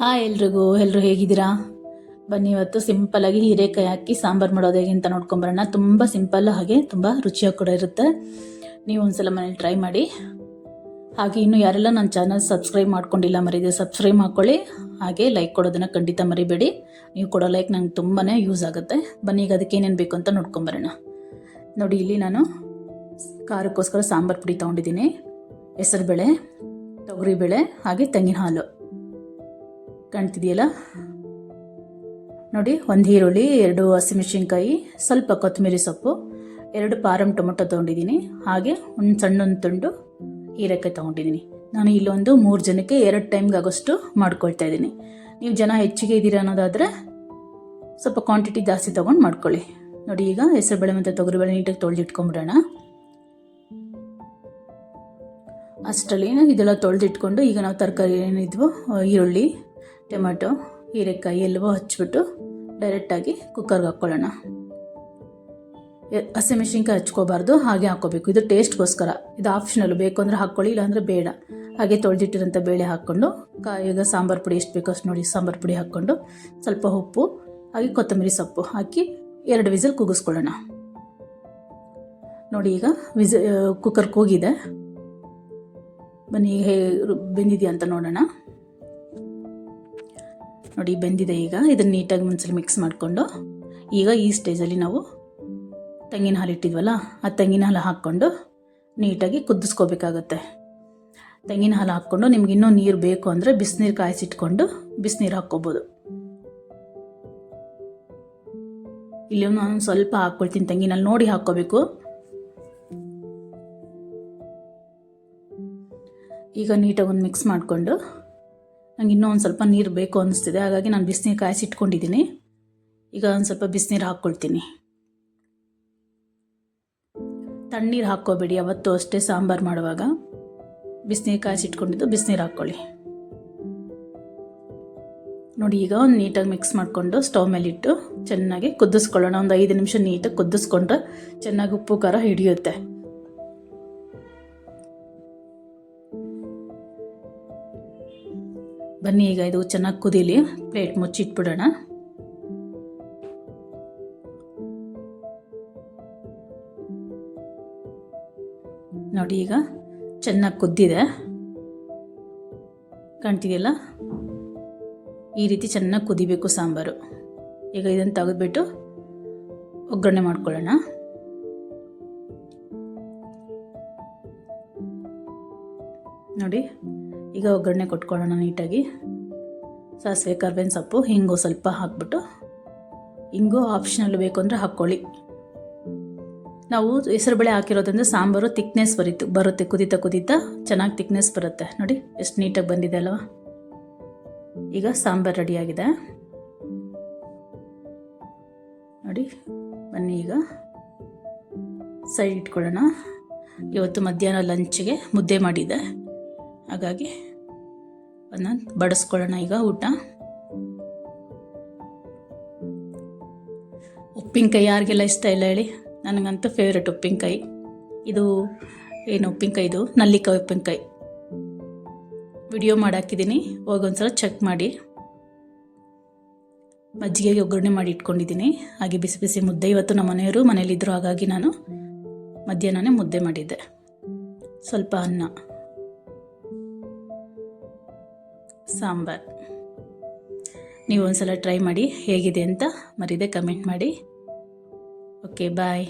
Hi ಎಲ್ರಿಗೂ ಎಲ್ಲರೂ ಹೇಗಿದ್ದೀರಾ? ಬನ್ನಿ ಇವತ್ತು ಸಿಂಪಲ್ಲಾಗಿ ಹೀರೆಕಾಯಿ ಹಾಕಿ ಸಾಂಬಾರು ಮಾಡೋದು ಹೇಗೆ ಅಂತ ನೋಡ್ಕೊಂಬರೋಣ. ತುಂಬ ಸಿಂಪಲ್ ಹಾಗೆ, ತುಂಬ ರುಚಿಯಾಗಿ ಕೂಡ ಇರುತ್ತೆ. ನೀವು ಒಂದ್ಸಲ ಮನೇಲಿ ಟ್ರೈ ಮಾಡಿ. ಹಾಗೆ ಇನ್ನು ಯಾರೆಲ್ಲ ನನ್ನ ಚಾನಲ್ ಸಬ್ಸ್ಕ್ರೈಬ್ ಮಾಡ್ಕೊಂಡಿಲ್ಲ ಮರಿದೆ ಸಬ್ಸ್ಕ್ರೈಬ್ ಮಾಡ್ಕೊಳ್ಳಿ. ಹಾಗೆ ಲೈಕ್ ಕೊಡೋದನ್ನು ಖಂಡಿತ ಮರಿಬೇಡಿ. ನೀವು ಕೊಡೋ ಲೈಕ್ ನಂಗೆ ತುಂಬಾ ಯೂಸ್ ಆಗುತ್ತೆ. ಬನ್ನಿ ಈಗ ಅದಕ್ಕೆ ಏನೇನು ಬೇಕು ಅಂತ ನೋಡ್ಕೊಂಬರೋಣ. ನೋಡಿ, ಇಲ್ಲಿ ನಾನು ಖಾರಕ್ಕೋಸ್ಕರ ಸಾಂಬಾರು ಪುಡಿ ತೊಗೊಂಡಿದ್ದೀನಿ. ಹೆಸರುಬೇಳೆ, ತೊಗರಿಬೇಳೆ, ಹಾಗೆ ತೆಂಗಿನ ಹಾಲು ಕಾಣ್ತಿದೆಯಲ್ಲ? ನೋಡಿ, ಒಂದು ಈರುಳ್ಳಿ, ಎರಡು ಹಸಿಮೆಣಸಿನ್ಕಾಯಿ, ಸ್ವಲ್ಪ ಕೊತ್ತಂಬರಿ ಸೊಪ್ಪು, ಎರಡು ಪಾರಂ ಟೊಮೊಟೊ ತೊಗೊಂಡಿದ್ದೀನಿ. ಹಾಗೆ ಒಂದು ಸಣ್ಣೊಂದು ತುಂಡು ಹೀರೆಕಾಯಿ ತೊಗೊಂಡಿದ್ದೀನಿ. ನಾನು ಇಲ್ಲೊಂದು ಮೂರು ಜನಕ್ಕೆ ಎರಡು ಟೈಮ್ಗೆ ಆಗೋಷ್ಟು ಮಾಡ್ಕೊಳ್ತಾ ಇದ್ದೀನಿ. ನೀವು ಜನ ಹೆಚ್ಚಿಗೆ ಇದ್ದೀರಾ ಅನ್ನೋದಾದರೆ ಸ್ವಲ್ಪ ಕ್ವಾಂಟಿಟಿ ಜಾಸ್ತಿ ತೊಗೊಂಡು ಮಾಡ್ಕೊಳ್ಳಿ. ನೋಡಿ, ಈಗ ಹೆಸರುಬೇಳೆ ಮತ್ತು ತೊಗರಿಬೇಳೆ ನೀಟಾಗಿ ತೊಳೆದಿಟ್ಕೊಂಬಿಡೋಣ ಅಷ್ಟರಲ್ಲಿ ಇದೆಲ್ಲ ತೊಳೆದಿಟ್ಕೊಂಡು ಈಗ ನಾವು ತರಕಾರಿ ಏನಿದ್ವು ಈರುಳ್ಳಿ ಟೊಮೆಟೊ, ಹೀರೆಕಾಯಿ ಎಲ್ಲವೂ ಹಚ್ಬಿಟ್ಟು ಡೈರೆಕ್ಟಾಗಿ ಕುಕ್ಕರ್ಗೆ ಹಾಕ್ಕೊಳ್ಳೋಣ. ಹಸಿಮೆಣ್ಸಿನ್ಕಾಯಿ ಹಚ್ಕೋಬಾರ್ದು, ಹಾಗೆ ಹಾಕ್ಕೋಬೇಕು. ಇದು ಟೇಸ್ಟ್ಗೋಸ್ಕರ ಇದು ಆಪ್ಷನಲ್ ಬೇಕು ಅಂದರೆ ಹಾಕ್ಕೊಳ್ಳಿ, ಇಲ್ಲಾಂದರೆ ಬೇಡ. ಹಾಗೆ ತೊಳೆದಿಟ್ಟಿರೋಂಥ ಬೇಳೆ ಹಾಕ್ಕೊಂಡು ಕಾ ಈಗ ಸಾಂಬಾರು ಪುಡಿ ಎಷ್ಟು ಬೇಕೋ ಅಷ್ಟು ನೋಡಿ ಸಾಂಬಾರು ಪುಡಿ ಹಾಕ್ಕೊಂಡು, ಸ್ವಲ್ಪ ಉಪ್ಪು, ಹಾಗೆ ಕೊತ್ತಂಬರಿ ಸೊಪ್ಪು ಹಾಕಿ ಎರಡು ವಿಸಲ್ ಕೂಗಿಸ್ಕೊಳ್ಳೋಣ ನೋಡಿ ಈಗ ವಿಸ ಕುಕ್ಕರ್ ಕೂಗಿದೆ. ಬನ್ನಿ ಈಗ ಹೇ ಬೆಂದಿದೆಯಾ ಅಂತ ನೋಡೋಣ. ನೋಡಿ, ಬೆಂದಿದೆ ಈಗ. ಇದನ್ನು ನೀಟಾಗಿ ಒಂದ್ಸಲ ಮಿಕ್ಸ್ ಮಾಡಿಕೊಂಡು, ಈಗ ಈ ಸ್ಟೇಜಲ್ಲಿ ನಾವು ತೆಂಗಿನ ಹಾಲು ಇಟ್ಟಿದ್ವಲ್ಲ, ಆ ತೆಂಗಿನ ಹಾಲು ಹಾಕ್ಕೊಂಡು ನೀಟಾಗಿ ಕುದಿಸ್ಕೋಬೇಕಾಗತ್ತೆ. ತೆಂಗಿನ ಹಾಲು ಹಾಕ್ಕೊಂಡು ನಿಮ್ಗೆ ಇನ್ನೂ ನೀರು ಬೇಕು ಅಂದರೆ ಬಿಸಿನೀರು ಕಾಯಿಸಿಟ್ಕೊಂಡು ಬಿಸಿನೀರು ಹಾಕ್ಕೋಬೋದು. ಇಲ್ಲಿ ನಾನು ಸ್ವಲ್ಪ ಹಾಕ್ಕೊಳ್ತೀನಿ, ತೆಂಗಿನ ಹಾಲು ನೋಡಿ ಹಾಕ್ಕೋಬೇಕು. ಈಗ ನೀಟಾಗಿ ಒಂದು ಮಿಕ್ಸ್ ಮಾಡಿಕೊಂಡು ನಂಗೆ ಇನ್ನೂ ಒಂದು ಸ್ವಲ್ಪ ನೀರು ಬೇಕು ಅನ್ನಿಸ್ತಿದೆ ಹಾಗಾಗಿ ನಾನು ಬಿಸಿನೀರು ಕಾಯಿಸಿಟ್ಕೊಂಡಿದ್ದೀನಿ ಈಗ ಒಂದು ಸ್ವಲ್ಪ ಬಿಸಿನೀರು ಹಾಕ್ಕೊಳ್ತೀನಿ. ತಣ್ಣೀರು ಹಾಕ್ಕೋಬೇಡಿ. ಅವತ್ತು ಅಷ್ಟೇ ಸಾಂಬಾರು ಮಾಡುವಾಗ. ಬಿಸಿನೀರು ಕಾಯಿಸಿಟ್ಕೊಂಡಿದ್ದು ಬಿಸಿನೀರು ಹಾಕ್ಕೊಳ್ಳಿ. ನೋಡಿ, ಈಗ ಒಂದು ನೀಟಾಗಿ ಮಿಕ್ಸ್ ಮಾಡಿಕೊಂಡು ಸ್ಟವ್ ಮೇಲಿಟ್ಟು ಚೆನ್ನಾಗಿ ಕುದಿಸ್ಕೊಳ್ಳೋಣ. ಒಂದು ಐದು ನಿಮಿಷ ನೀಟಾಗಿ ಕುದಿಸ್ಕೊಂಡ್ರೆ ಚೆನ್ನಾಗಿ ಉಪ್ಪು ಖಾರ ಹಿಡಿಯುತ್ತೆ. ಬನ್ನಿ, ಈಗ ಇದು ಚೆನ್ನಾಗಿ ಕುದೀಲಿ, ಪ್ಲೇಟ್ ಮುಚ್ಚಿಟ್ಬಿಡೋಣ. ನೋಡಿ, ಈಗ ಚೆನ್ನಾಗಿ ಕುದ್ದಿದೆ. ಕಾಣ್ತಿದೆಯಲ್ಲ? ಈ ರೀತಿ ಚೆನ್ನಾಗಿ ಕುದಿಬೇಕು ಸಾಂಬಾರು. ಈಗ ಇದನ್ನು ತೆಗೆದುಬಿಟ್ಟು ಒಗ್ಗರಣೆ ಮಾಡ್ಕೊಳ್ಳೋಣ. ನೋಡಿ ಈಗ ಒಗ್ಗರಣೆ ಕೊಟ್ಕೊಳ್ಳೋಣ ನೀಟಾಗಿ. ಸಾಸಿವೆ, ಕರ್ಬೇವಿನ ಸೊಪ್ಪು, ಹಿಂಗು ಸ್ವಲ್ಪ ಹಾಕ್ಬಿಟ್ಟು ಹಿಂಗು ಆಪ್ಷನಲ್ ಬೇಕು ಅಂದರೆ ಹಾಕ್ಕೊಳ್ಳಿ. ನಾವು ಹೆಸರುಬೇಳೆ ಹಾಕಿರೋದ್ರಿಂದ ಸಾಂಬಾರು ತಿಕ್ನೆಸ್ ಬರೀತು, ಬರುತ್ತೆ, ಕುದೀತಾ ಕುದೀತಾ ಚೆನ್ನಾಗಿ ತಿಕ್ನೆಸ್ ಬರುತ್ತೆ. ನೋಡಿ, ಎಷ್ಟು ನೀಟಾಗಿ ಬಂದಿದೆ ಅಲ್ವಾ? ಈಗ ಸಾಂಬಾರು ರೆಡಿಯಾಗಿದೆ. ನೋಡಿ, ಬನ್ನಿ ಈಗ. ಸೈಡ್ ಇಟ್ಕೊಳ್ಳೋಣ. ಇವತ್ತು ಮಧ್ಯಾಹ್ನ ಲಂಚ್ಗೆ ಮುದ್ದೆ ಮಾಡಿದ್ದೆ. ಹಾಗಾಗಿ ಅದನ್ನ ಬಡಿಸ್ಕೊಳ್ಳೋಣ ಈಗ ಊಟ. ಉಪ್ಪಿನಕಾಯಿ ಯಾರಿಗೆಲ್ಲ ಇಷ್ಟ ಇಲ್ಲ ಹೇಳಿ. ನನಗಂತೂ ಫೇವ್ರೆಟ್ ಉಪ್ಪಿನಕಾಯಿ. ಇದು ಏನು ಉಪ್ಪಿನಕಾಯಿ ಇದು? ನಲ್ಲಿಕಾಯಿ ಉಪ್ಪಿನಕಾಯಿ. ವಿಡಿಯೋ ಮಾಡಾಕಿದ್ದೀನಿ ಹೋಗೊಂದ್ಸಲ ಚೆಕ್ ಮಾಡಿ. ಮಜ್ಜಿಗೆಗೆ ಒಗ್ಗರಣೆ ಮಾಡಿ ಇಟ್ಕೊಂಡಿದ್ದೀನಿ ಹಾಗೆ ಬಿಸಿ ಬಿಸಿ ಮುದ್ದೆ. ಇವತ್ತು ನಮ್ಮ ಮನೆಯವರು ಮನೇಲಿದ್ದರು ಹಾಗಾಗಿ ನಾನು ಮಧ್ಯಾಹ್ನನೇ ಮುದ್ದೆ ಮಾಡಿದ್ದೆ. ಸ್ವಲ್ಪ ಅನ್ನ. ಸಾಂಬಾರ್. ನೀವು ಒಂದ್ಸಲ ಟ್ರೈ ಮಾಡಿ ಹೇಗಿದೆ ಅಂತ ಮರಿದೆ ಕಮೆಂಟ್ ಮಾಡಿ. Okay bye